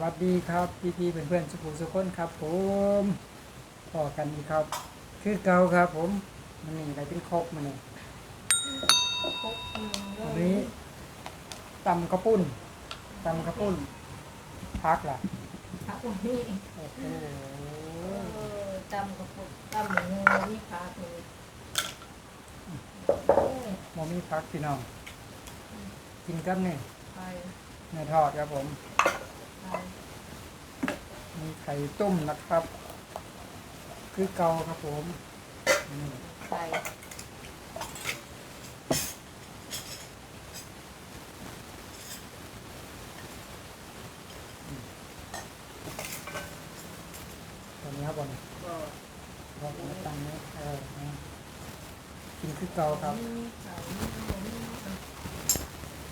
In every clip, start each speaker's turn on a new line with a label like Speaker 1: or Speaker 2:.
Speaker 1: วัสดีครับพี่พี่ๆเพื่อนๆสุขุมสุขคนครับ ผมพอกันดีครับ คือเก่าครับ ผมมันนี่อะไรเป็นครบมันนี่
Speaker 2: ครบหนึ่งเล
Speaker 1: อัน
Speaker 2: ย
Speaker 1: นี้ตำกระปุ้นตำกระปุ้นพักล่ะ
Speaker 2: ผักอุ่นนี่
Speaker 1: โอ้โห
Speaker 2: เออจำกับปุกจำหมูนี่ผักเลยเอ้ย
Speaker 1: โมมีพักพี่น้องกินกันนี่
Speaker 2: ไป
Speaker 1: เนื้อทอดครับผม
Speaker 2: ไป
Speaker 1: มีไข่ต้มนะครับ คือเก่าครับผมอืม
Speaker 2: ไป
Speaker 1: ตอนนี้ครับผม
Speaker 2: ก็
Speaker 1: เราเอาตังค์นี้เออนะกินคือเก่าครับ
Speaker 2: นี่ไก่นี่หมูนี่อะ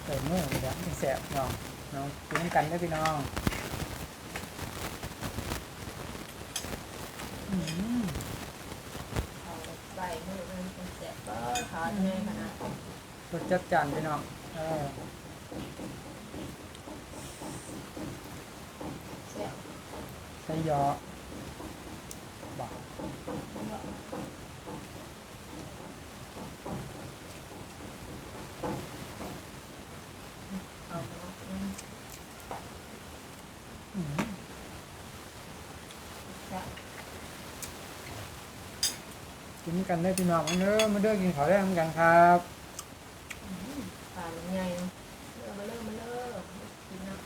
Speaker 1: เติมมือเดี๋ยวมันแสบน้อง น้องกินกันได้อพี่น้องอืม
Speaker 2: เอาใส่มือมันเป็นแสบก็ทานง่ายขนาดนั้น
Speaker 1: รสจัดจานพี่น้องเออ
Speaker 2: แสบ
Speaker 1: ใส่ยอบอก
Speaker 2: เอาเนาะอืม
Speaker 1: อืม
Speaker 2: แสบ
Speaker 1: กินกันได้อพี่น้องมาเด้อมาเด้อกินข้าวได้เหมือนกันครับ
Speaker 2: อืมทานมันใหญ่เนาะเริ่มมาเริ่มมาเริ่มกินนะ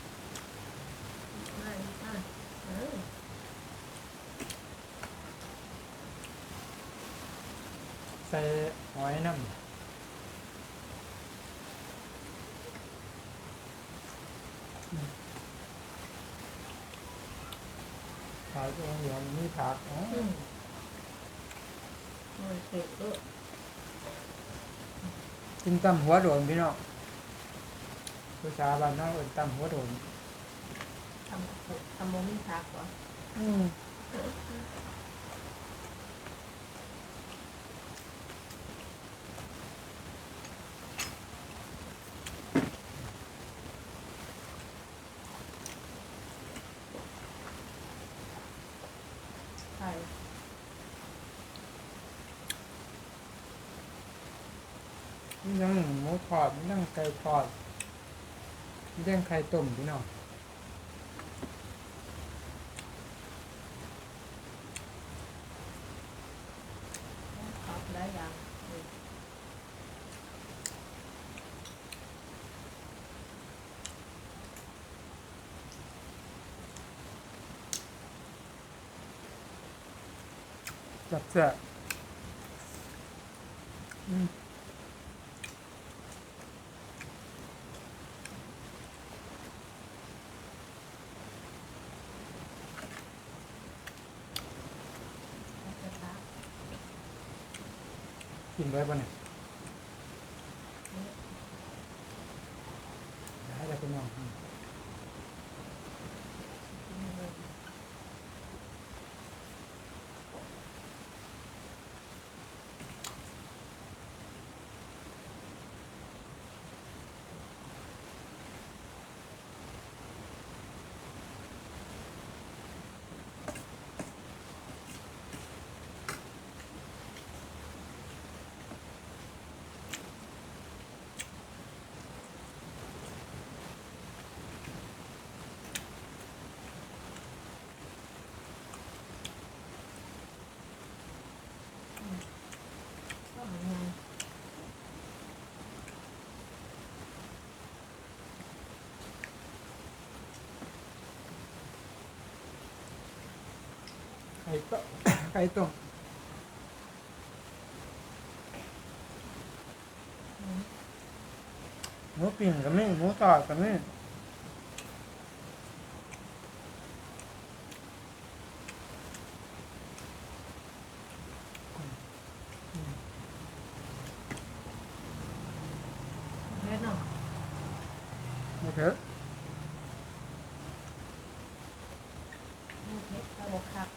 Speaker 2: มาดิมาเออ
Speaker 1: ใส่หอยน้ำอืมผักตัวเหลืองมีผักอ๋อ
Speaker 2: อืม มันเผ็ดด้วย
Speaker 1: กินตำหัวโดนพี่น้องภาษาบ้านน้องเอิ้นตำหัวโดน
Speaker 2: ทำทำโมมิ่งพักวะ
Speaker 1: อืม
Speaker 2: ใช่
Speaker 1: มีทั้งหมูทอดมีทั้งไก่ทอดมีทั้งไข่ต้มพี่น้อง
Speaker 2: ครับได้ยัง
Speaker 1: จับแซ่บอืม
Speaker 2: จะพัก
Speaker 1: กินไว้ป่ะเนี่ยได้แล้วพี่น้อง ไข่ต้มไข่ต้มหมูปิ้งกับนี่หมูทอดกับนี่
Speaker 2: เล็ดเนาะ
Speaker 1: โอเค
Speaker 2: ลูกเล็ดระบบครับ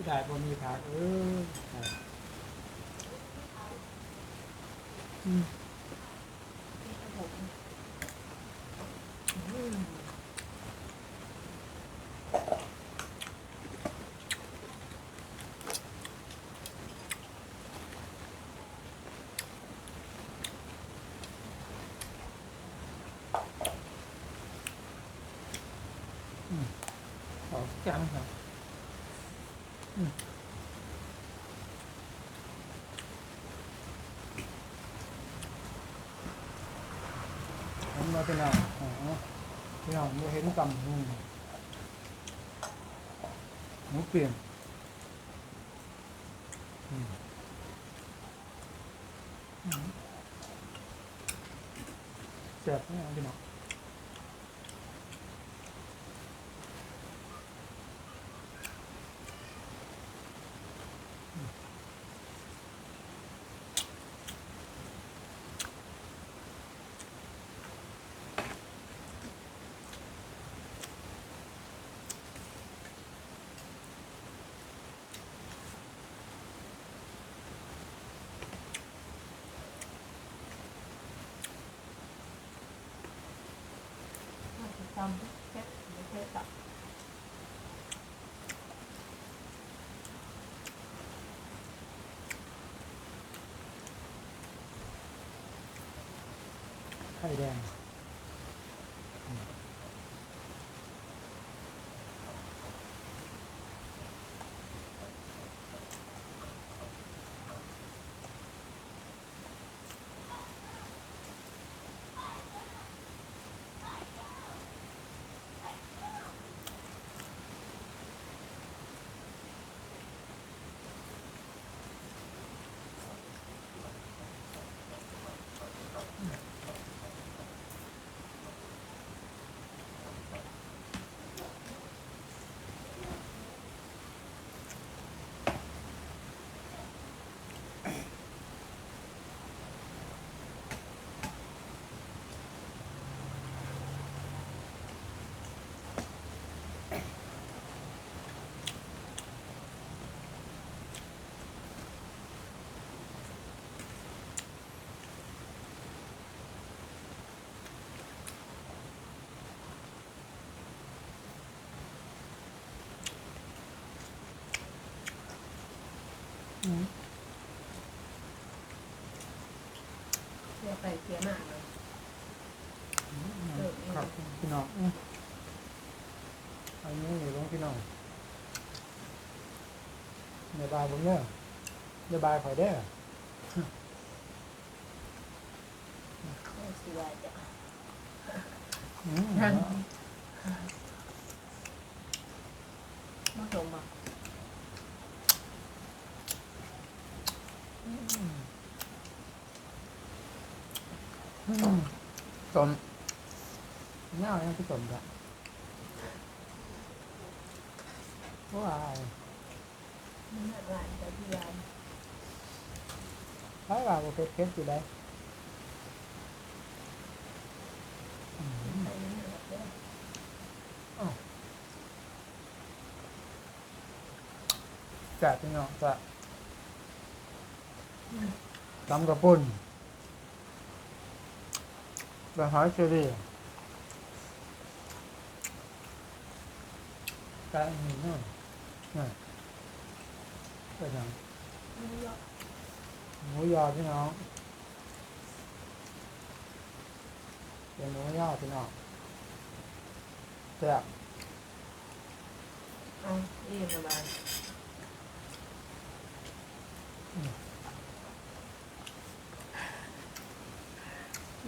Speaker 1: ที่ได้บ่มีผักเออครับอืม
Speaker 2: อืม
Speaker 1: ออ กจังครับอืมมาเป็นอ๋อพี่น้องไม่เห็นกำอืมหมูเปลี่ยนอืมอืมแซ่บไหมพี่น้อง
Speaker 2: ว่าจะทำแค่ไม่
Speaker 1: อืม
Speaker 2: เสียไปเสียมากเลย
Speaker 1: ครับพี่น้องอืมอันนี้อยู่ตรงพี่น้องในบายผมเนี่ยในบายข่อยได้อ
Speaker 2: ไม่เสียจะ
Speaker 1: อืม
Speaker 2: มาสมอ่ะ
Speaker 1: อืมสมเน่ายังพี่สมจ้ะว้าย
Speaker 2: มันหนักหลายแต่ที่ร้าน
Speaker 1: ใช่ป่ะโอเคเคสอยู่ได้อืม
Speaker 2: ไปนี่หนักเลย
Speaker 1: จัดพี่น้องจะ ตำกระปุ่นไปหอยเชอรี่กลางหินนู่นนี่ไปทาง
Speaker 2: ไม่เยอะ
Speaker 1: หมูยอพี่น้องเป็นหมูยอพี่น้องแซ่บ
Speaker 2: เอาอีกประมาณ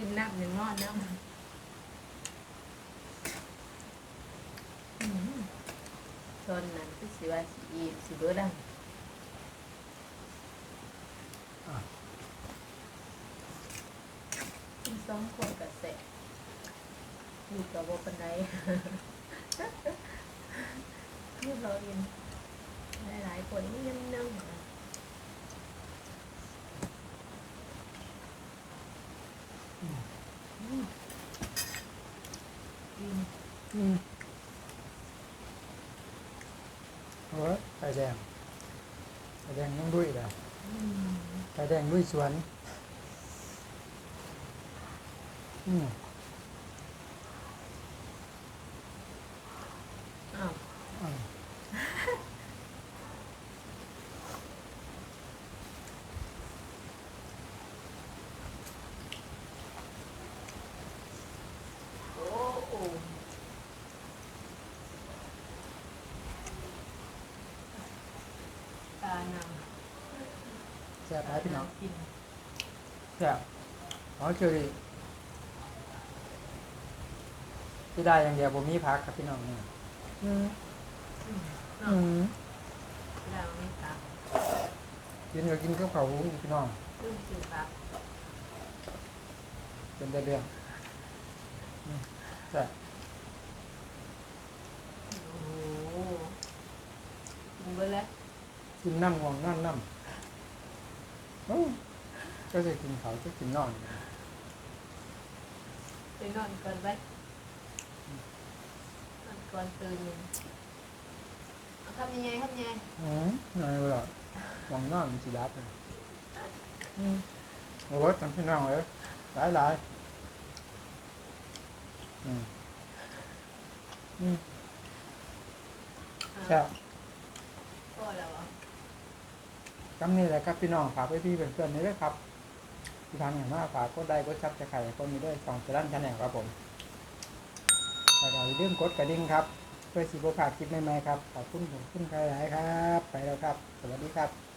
Speaker 2: กินน้ำหนึ่งรอดน้ำอืมตอนนั้นคือสิว่าสิอีสิเบิดดัง
Speaker 1: อะ
Speaker 2: กินสองคนกับเสะอยู่กับโบปันไดเรียบร้อยกินหลายๆคนนี่ยังนึ่ง อะอืมกิน
Speaker 1: อืมเฮ้ยไข่แดงแดงยังด้วยเลย
Speaker 2: อืม
Speaker 1: ไข่แดงด้วยสวน อืม
Speaker 2: อ้าว
Speaker 1: อ่า
Speaker 2: โอ้โอ้ตาหนัง
Speaker 1: แซ่บหลายพี่น้อง
Speaker 2: กิน
Speaker 1: แซ่บอ๋อเชอรี่ที่ได้อย่างเดียวผมมีพักครับพี่น้องเนี่ยอืม
Speaker 2: อืม
Speaker 1: อื
Speaker 2: เนาะ
Speaker 1: ม
Speaker 2: เราไม่ตัก
Speaker 1: กินก็กินกับเขาวหุงพี่น้อง
Speaker 2: ซึ่งคือตัก
Speaker 1: เป็นได้เรื่องอืมแซ่บ
Speaker 2: โอ้โหกินไปแล้ว
Speaker 1: กินน้ำงวงนอนน้ำโอ้ ก็จะกินเขาวจะกินนอน
Speaker 2: ไปนอนก่อนไปนอนก่อนตื่นเอาทำยังไงทำยังไง
Speaker 1: อืมนอนเลยงวงนอนมันสิรับเลยอืมโอ้ยทั้งพี่น้องเลยหลายหลายอืมอืม
Speaker 2: อ่า
Speaker 1: แซ่บ
Speaker 2: ก็แล้วอะ
Speaker 1: จำนี้แหละครับพี่น้องฝากไว้พี่เพื่อนๆนี่ด้วยครับที่ทานอย่างมากฝากกดไลค์กดซับจะไข่ก็มีด้วยสองเจรันชาแนลครับผมแล้วก็อย่าลืมกดกระดิ่งครับเพื่อสีบโบขาดคลิปใหม่ๆครับขอบคุณผมคุณใครหลายครับ ไปแล้วครับ สวัสดีครับ